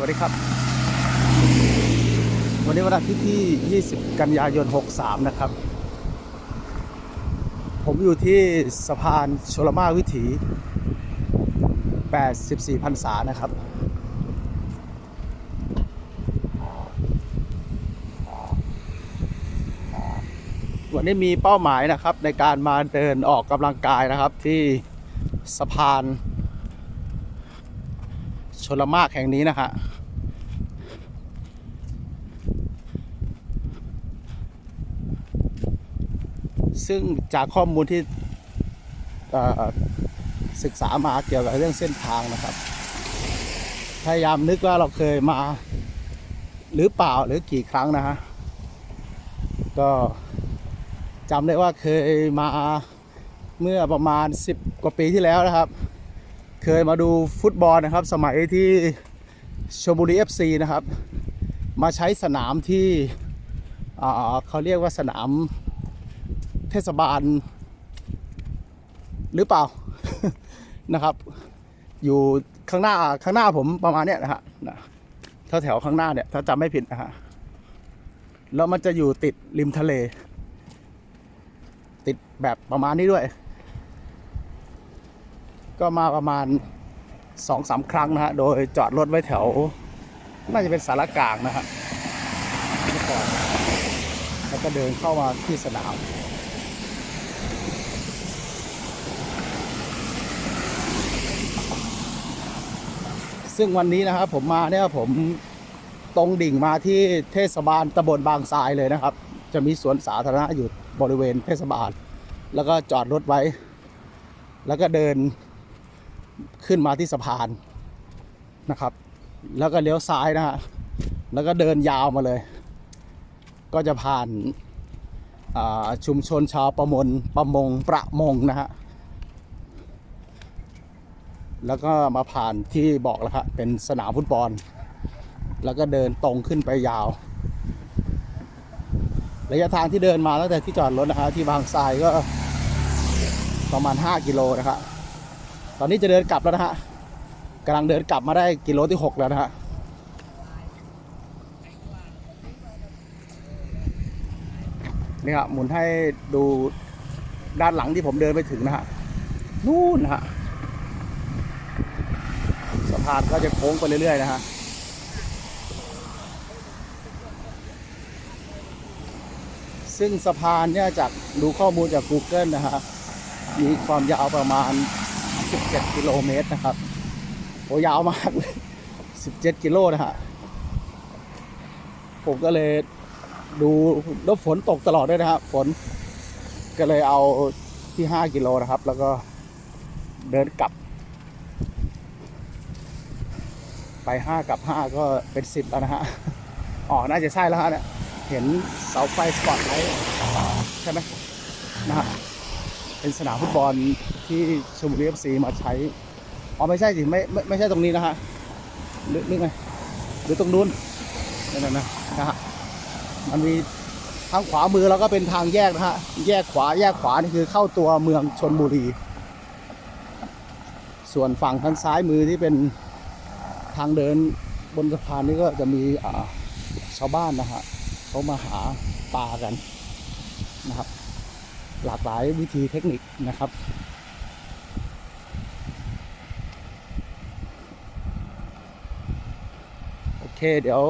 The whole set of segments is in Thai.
วัสดีครับ วันนี้วันอาทิตย์ที่ 20 กันยายน 63 นะครับ ผมอยู่ที่สะพานชลมาวิถี 84 พรรษานะครับ วันนี้มีเป้าหมายนะครับในการมาเดินออกกำลังกายนะครับที่สะพาน ชลมากแห่งนี้นะฮะซึ่งจากข้อมูลที่ศึกษามาเกี่ยวกับเรื่องเส้นทางนะครับ พยายามนึกว่าเราเคยมาหรือเปล่าหรือกี่ครั้งนะฮะ ก็จำได้ว่าเคยมาเมื่อประมาณ 10 กว่าปีที่แล้วนะครับ เคยมาดูฟุตบอลนะครับ สมัยที่ชลบุรี FC นะครับ มาใช้สนามที่เขาเรียกว่าสนามเทศบาล หรือเปล่านะครับ อยู่ข้างหน้าข้างหน้าผมประมาณเนี้ยนะฮะนะแถวแถวข้างหน้าเนี่ยถ้าจำไม่ผิดนะฮะแล้วมันจะอยู่ติดริมทะเล ติดแบบประมาณนี้ด้วย ก็มาประมาณสองสามครั้งนะฮะ โดยจอดรถไว้แถว น่าจะเป็นสารกลางนะฮะแล้วก็เดินเข้ามาที่สนามซึ่งวันนี้นะครับผมมาเนี่ยผมตรงดิ่งมาที่เทศบาลตำบลบางทรายเลยนะครับ จะมีสวนสาธารณะอยู่บริเวณเทศบาล แล้วก็จอดรถไว้ แล้วก็เดิน ขึ้นมาที่สะพานนะครับ แล้วก็เลี้ยวซ้ายนะฮะแล้วก็เดินยาวมาเลย ก็จะผ่านาชุมชนชาวประมงประมงประมงนะฮะแล้วก็มาผ่านที่บอกแล้วครับเป็นสนามฟุตบอล แล้วก็เดินตรงขึ้นไปยาว ระยะทางที่เดินมาตั้งแต่ที่จอดรถนะฮะที่บางทรายก็ประมาณ 5 กิโลนะครับ ตอนนี้จะเดินกลับแล้วนะฮะกำลังเดินกลับมาได้กิโลที่ 6 แล้วนะฮะนี่ครับหมุนให้ดูด้านหลังที่ผมเดินไปถึงนะฮะนู่นฮะสะพานก็จะโค้งไปเรื่อยๆนะฮะซึ่งสะพานเนี่ยจากดูข้อมูลจาก Google นะฮะมีความยาวประมาณ 17 กิโลเมตรนะครับโอ้ยาวมากเลย 17 กิโลนะฮะผมก็เลยดูแล้วฝนตกตลอดด้วยนะครับฝนก็เลยเอาที่ 5 กิโลนะครับ แล้วก็เดินกลับ ไป 5 กับ 5 ก็เป็น 10 แล้วนะฮะอ๋อน่าจะใช่แล้วฮะเนี่ยเห็นเสาไฟสปอตไลท์ใช่ไหมนะฮะเป็นสนามฟุตบอล ที่ชมบุรีเอฟซีมาใช้ อ๋อไม่ใช่สิไม่ไม่ไม่ใช่ตรงนี้นะฮะหรือนี่ไงหรือตรงนู้นนั่นนะนะฮะมันมีทางขวามือแล้วก็เป็นทางแยกนะฮะ แยกขวาแยกขวานี่คือเข้าตัวเมืองชนบุรี ส่วนฝั่งทางซ้ายมือที่เป็นทางเดินบนสะพานนี่ก็จะมีชาวบ้านนะฮะเขามาหาปลากันนะครับ หลากหลายวิธีเทคนิคนะครับ โอ เคเดี๋ยว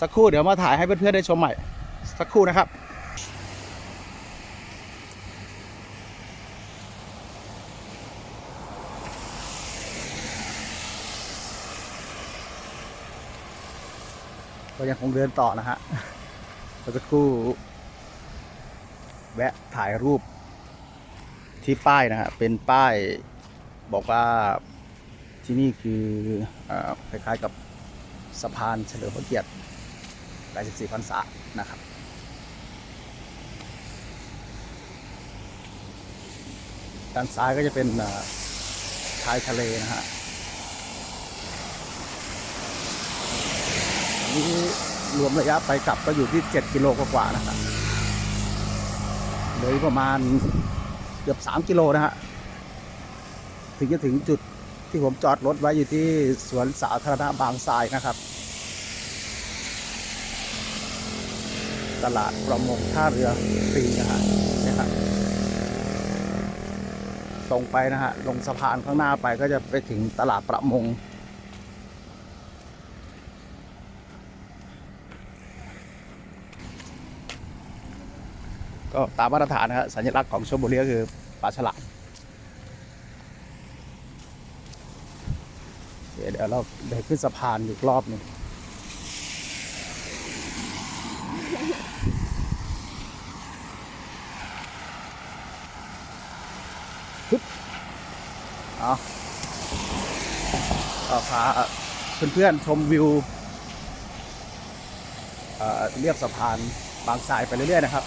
สักครู่เดี๋ยวมาถ่ายให้เพื่อนๆได้ชมใหม่ สักครู่นะครับก็ยังคงเดินต่อนะฮะเราสักครู่แวะถ่ายรูปที่ป้ายนะฮะ เป็นป้ายบอกว่าที่นี่คืออคล้ายๆกับ สะพานเฉลิมพระเกียรติ84พรรษานะครับ ด้านซ้ายก็จะเป็นชายทะเลนะฮะนี้รวมระยะไปกลับก็อยู่ที่ 7 กิโลกว่าๆนะครับเหลือประมาณเกือบ 3 กิโลนะฮะ ถึงจะถึงจุดที่ผมจอดรถไว้อยู่ที่สวนสาธารณะบางทรายนะครับ ตลาดประมงท่าเรือฟรีนะฮะเนี่ยครับตรงไปนะฮะลงสะพานข้างหน้าไปก็จะไปถึงตลาดประมง ก็ตามมาตรฐานนะฮะสัญลักษณ์ของชลบุรีก็คือปลาฉลามเดี๋ยวเดี๋ยวเราเดินขึ้นสะพานอีกรอบหนึ่งฮึบเอาก็ พาเพื่อนๆชมวิวเรียบสะพานบางทรายไปเรื่อยๆนะครับ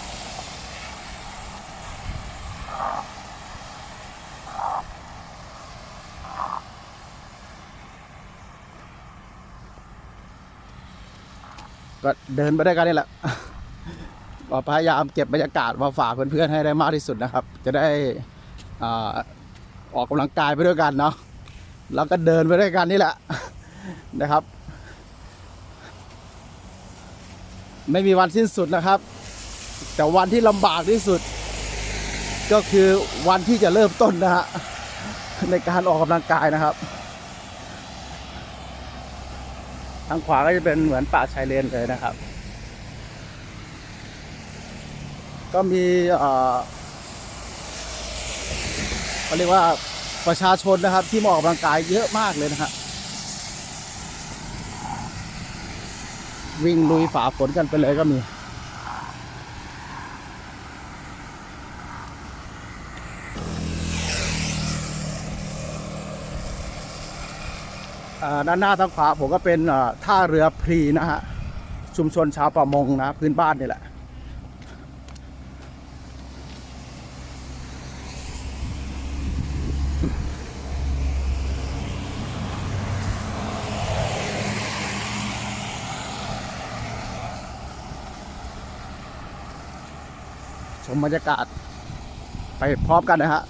ก็เดินไปด้วยกันนี่แหละพยายามเก็บบรรยากาศมาฝากเพื่อนๆให้ได้มากที่สุดนะครับ จะได้อออกกำลังกายไปด้วยกันเนาะ แล้วก็เดินไปด้วยกันนี่แหละนะครับ ไม่มีวันสิ้นสุดนะครับ แต่วันที่ลำบากที่สุด ก็คือวันที่จะเริ่มต้นนะฮะในการออกกำลังกายนะครับ ทางขวาก็จะเป็นเหมือนป่าชายเลนเลยนะครับ ก็มีเอ่อเขาเรียกว่า ประชาชนนะครับ ที่มาออกกำลังกายเยอะมากเลยนะฮะวิ่งลุยฝ่าฝนกันไปเลยก็มี ด้านหน้าทางขวาผมก็เป็นท่าเรือพรีนะฮะ ชุมชนชาวประมงนะ พื้นบ้านนี่แหละ มบรรยากาศ ไปพร้อมกันนะฮะ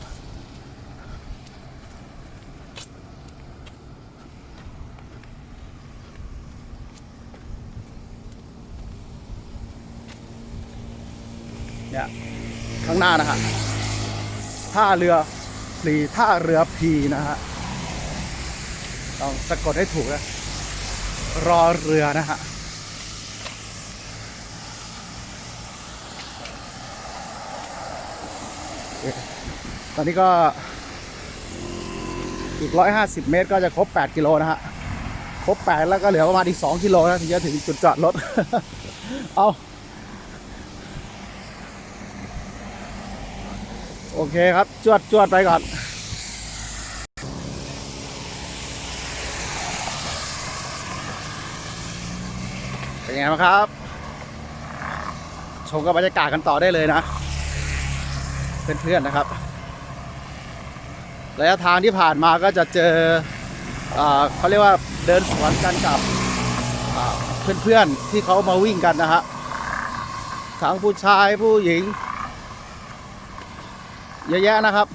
เนี่ยข้างหน้านะฮะท่าเรือพีท่าเรือพีนะฮะต้องสะกดให้ถูกนะรอเรือนะฮะโอเค ตอนนี้ก็ อีก 150 เมตรก็จะครบ 8 กิโลนะฮะ ครบ 8 แล้วก็เหลือประมาณอีก 2 กิโลนะถึงจะถึงจุดจอดรถ เอา โอเคครับ จวดจวดไปก่อนเป็นไงบ้างครับ ชมกับบรรยากาศกันต่อได้เลยนะ เพื่อนๆนะครับ ระยะทางที่ผ่านมาก็จะเจออเขาเรียกว่าเดินสวนกันกับเพื่อนๆที่เขามาวิ่งกันนะฮะทั้งผู้ชายผู้หญิง เยอะแยะนะครับ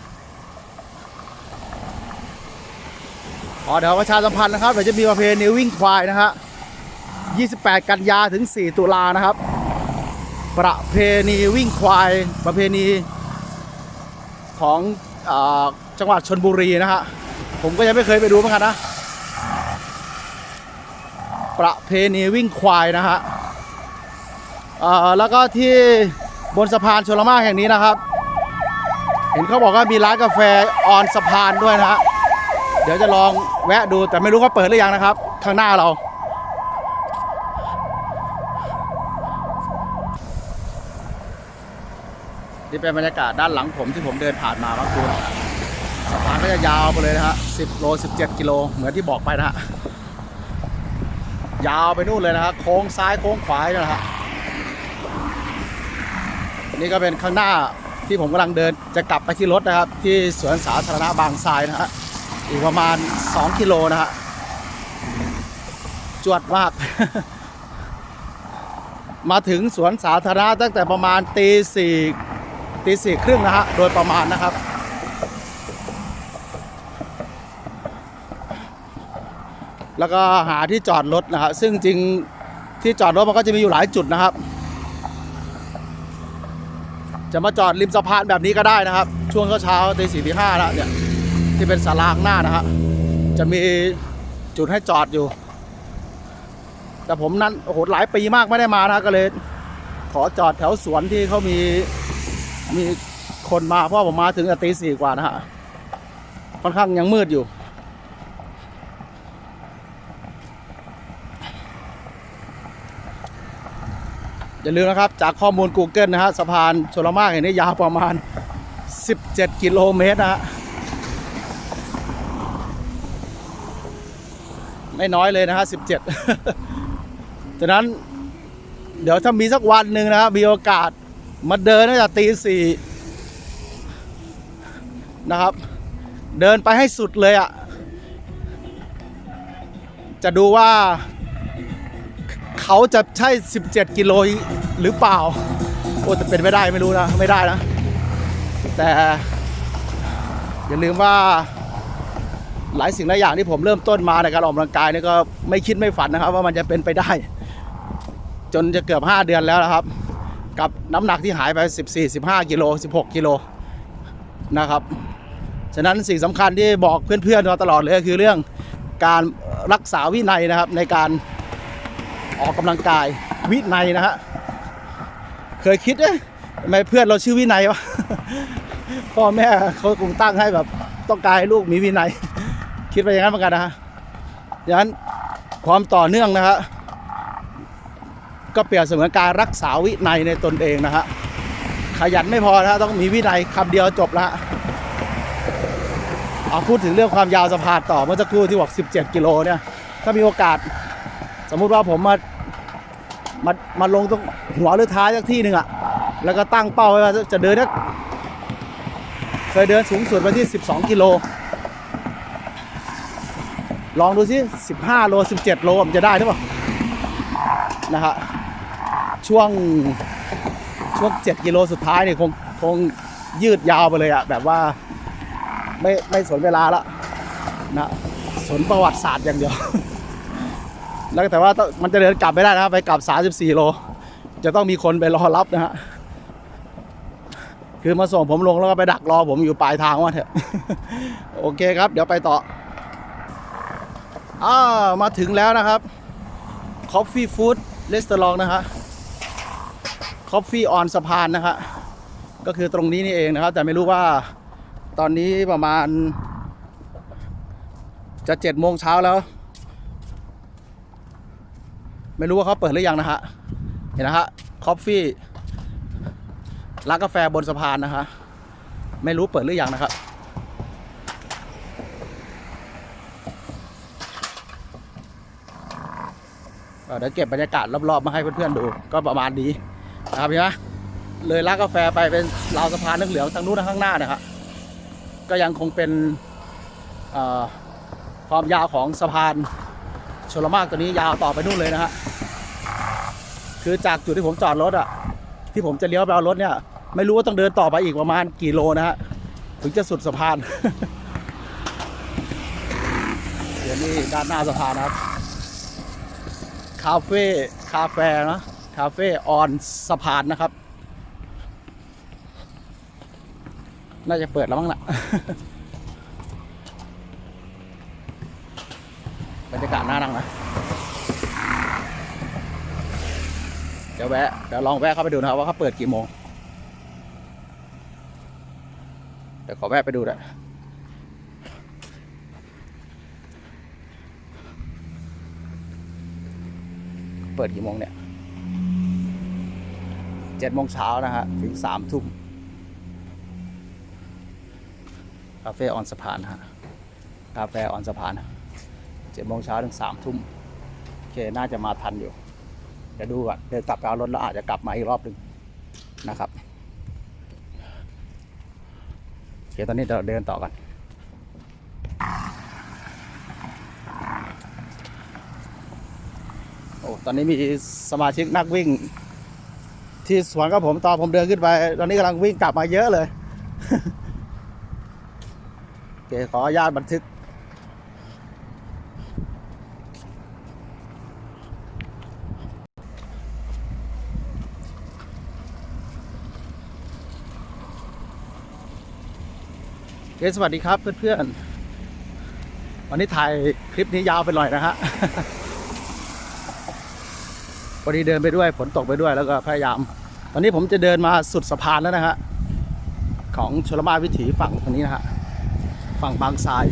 อ๋อเดี๋ยวประชาสัมพันธ์นะครับเดี๋ยวจะมีประเพณีวิ่งควายนะฮะ 28 กันยาถึง 4 ตุลานะครับ ประเพณีวิ่งควายประเพณี ของอจังหวัดชนบุรีนะฮะผมก็ยังไม่เคยไปดูเหมือนกันนะ ประเพณีวิ่งควายนะฮะแล้วก็ที่บนสะพานชลมาแห่งนี้นะครับ เห็นเขาบอกว่ามีร้านกาแฟออนสะพานด้วยนะฮะเดี๋ยวจะลองแวะดูแต่ไม่รู้เขาเปิดหรือยังนะครับ ข้างหน้าเรา นี่เป็นบรรยากาศด้านหลังผมที่ผมเดินผ่านมาเมื่อคืนสะพานก็จะยาวไปเลยนะฮะ10 โล 17 กิโล เหมือนที่บอกไปนะฮะ ยาวไปนู่นเลยนะฮะ โค้งซ้ายโค้งขวาเนี่ยนะฮะ นี่ก็เป็นข้างหน้าที่ผมกำลังเดินจะกลับไปที่รถนะครับ ที่สวนสาธารณะบางทรายนะฮะ อีกประมาณ 2 กิโลนะฮะ จวดมาก มาถึงสวนสาธารณะตั้งแต่ประมาณตีสี่ ตีสี่ครึ่งนะฮะ โดยประมาณนะครับ แล้วก็หาที่จอดรถนะครับ ซึ่งจริงที่จอดรถมันก็จะมีอยู่หลายจุดนะครับ จะมาจอดริมสะพานแบบนี้ก็ได้นะครับ ช่วงเช้าตีสี่ตีห้าแล้วเนี่ยที่เป็นศาลาข้างหน้านะฮะจะมีจุดให้จอดอยู่ แต่ผมนั้นโอ้โหหลายปีมากไม่ได้มานะก็เลย ขอจอดแถวสวนที่เขามี มีคนมาเพราะผมมาถึงตีสี่กว่านะฮะค่อนข้างยังมืดอยู่ อย่าลืมนะครับ จากข้อมูล Google นะฮะสะพานชลมากเห็นนี้ยาวประมาณ 17 กิโลเมตรนะฮะไม่น้อยเลยนะฮะ17ฉะนั้น เดี๋ยวถ้ามีสักวันหนึ่งนะครับมีโอกาส มาเดินตั้งแต่ตีสี่นะครับ เดินไปให้สุดเลยอะ่ะ จะดูว่า เขาจะใช่ 17 กิโลหรือเปล่า โอ้แต่เป็นไม่ได้ไม่รู้นะ ไม่ได้นะ แต่ อย่าลืมว่าหลายสิ่งหลายอย่างที่ผมเริ่มต้นมาในการออกกำลังกายนี่ก็ไม่คิดไม่ฝันนะครับ ว่ามันจะเป็นไปได้ จนจะเกือบ 5 เดือนแล้วนะครับ กับน้ำหนักที่หายไป 14 15กิโล16กิโลนะครับ ฉะนั้นสิ่งสำคัญที่บอกเพื่อนๆมาตลอดเลยคือเรื่องการรักษาวินัยนะครับในการออกกำลังกายวินัยนะฮะเคยคิดเอ๊ะทำไมเพื่อนเราชื่อวินัยวะพ่อแม่เขาคงตั้งให้แบบต้องการให้ลูกมีวินัย คิดไปอย่างนั้นเหมือนกันนะฮะดังนั้นความต่อเนื่องนะฮะ ก็เปรียบเสมือนการรักษาวินัยในตนเองนะฮะขยันไม่พอนะฮะต้องมีวินัยคำเดียวจบละฮะเอาพูดถึงเรื่องความยาวสะพานต่อเมื่อสักครู่ที่บอก 17 กิโลเนี่ย ถ้ามีโอกาส สมมุติว่าผมมามามาลงตรงหัวหรือท้ายสักที่หนึ่งอะแล้วก็ตั้งเป้าไว้ว่าจะเดินนักเคยเดินสูงสุดไปที่ 12 กิโล ลองดูสิ 15 โล 17 โลมันจะได้หรือเปล่านะฮะ ช่วงช่วง7กิโลสุดท้ายเนี่ยคงคงยืดยาวไปเลยอะแบบว่าไม่ไม่สนเวลาละนะสนประวัติศาสตร์อย่างเดียว แล้วแต่ว่ามันจะเดินกลับไม่ได้นะครับ ไปกลับ 34 โล จะต้องมีคนไปรอรับนะฮะคือมาส่งผมลงแล้วก็ไปดักรอผมอยู่ปลายทางว่าเถอะโอเคครับ เดี๋ยวไปต่ออ่ามาถึงแล้วนะครับ Coffee Food Restaurant นะฮะ Coffee on สะพานนะฮะก็คือตรงนี้นี่เองนะครับ แต่ไม่รู้ว่าตอนนี้ประมาณ จะเจ็ดโมงเช้าแล้ว ไม่รู้ว่าเขาเปิดหรือยังนะฮะเห็นนะฮะคอฟฟี่ร้านกาแฟบนสะพานนะฮะไม่รู้เปิดหรือยังนะครับเดี๋ยวเก็บบรรยากาศรอบๆมาให้เพื่อนๆดูก็ประมาณนี้ นะครับพี่นะเลยร้านกาแฟไปเป็นราวสะพานนึกเหลืองทางนู้นนะข้างหน้านะครับก็ยังคงเป็นความยาวของสะพานชลมากตัวนี้ยาวต่อไปนู่นเลยนะฮะคือจากจุดที่ผมจอดรถอะที่ผมจะเลี้ยวไปเอารถเนี่ย ไม่รู้ว่าต้องเดินต่อไปอีกประมาณกี่โลนะฮะถึงจะสุดสะพานเดี๋ยวนี้ด้านหน้าสะพานนะครับ คาเฟ่คาเฟ่นะ คาเฟ่ออนสะพานนะครับ น่าจะเปิดแล้วมั้งล่ะบรรยากาศน่านั่งนะ เดี๋ยวแวะ เดี๋ยวลองแวะเข้าไปดูนะครับว่าเขาเปิดกี่โมง เดี๋ยวขอแวะไปดูน่อยเปิดกี่โมงเนี่ย เจ็ดโมงเช้านะฮะถึงสามทุ่มคาเฟ่ออนสะพานฮะคาเฟ่ออนสะพานเจ็ดโมงเช้าถึงสามทุ่มโอเคน่าจะมาทันอยู่เดี๋ยวดูก่อนเดินกลับเอารถแล้วอาจจะกลับมาอีกรอบหนึ่งนะครับโอเคตอนนี้เราเดินต่อกันโอ้ตอนนี้มีสมาชิกนักวิ่ง ที่สวนกับผมตอนผมเดินขึ้นไป ตอนนี้กำลังวิ่งกลับมาเยอะเลยเก๋ขออนุญาตบันทึกเก๋สวัสดีครับเพื่อนๆ วันนี้ถ่ายคลิปนี้ยาวไปหน่อยนะฮะ พอดีเดินไปด้วยฝนตกไปด้วยแล้วก็พยายาม ตอนนี้ผมจะเดินมาสุดสะพานแล้วนะฮะของชลมาวิถีฝั่งตรงนี้นะฮะฝั่งบางทราย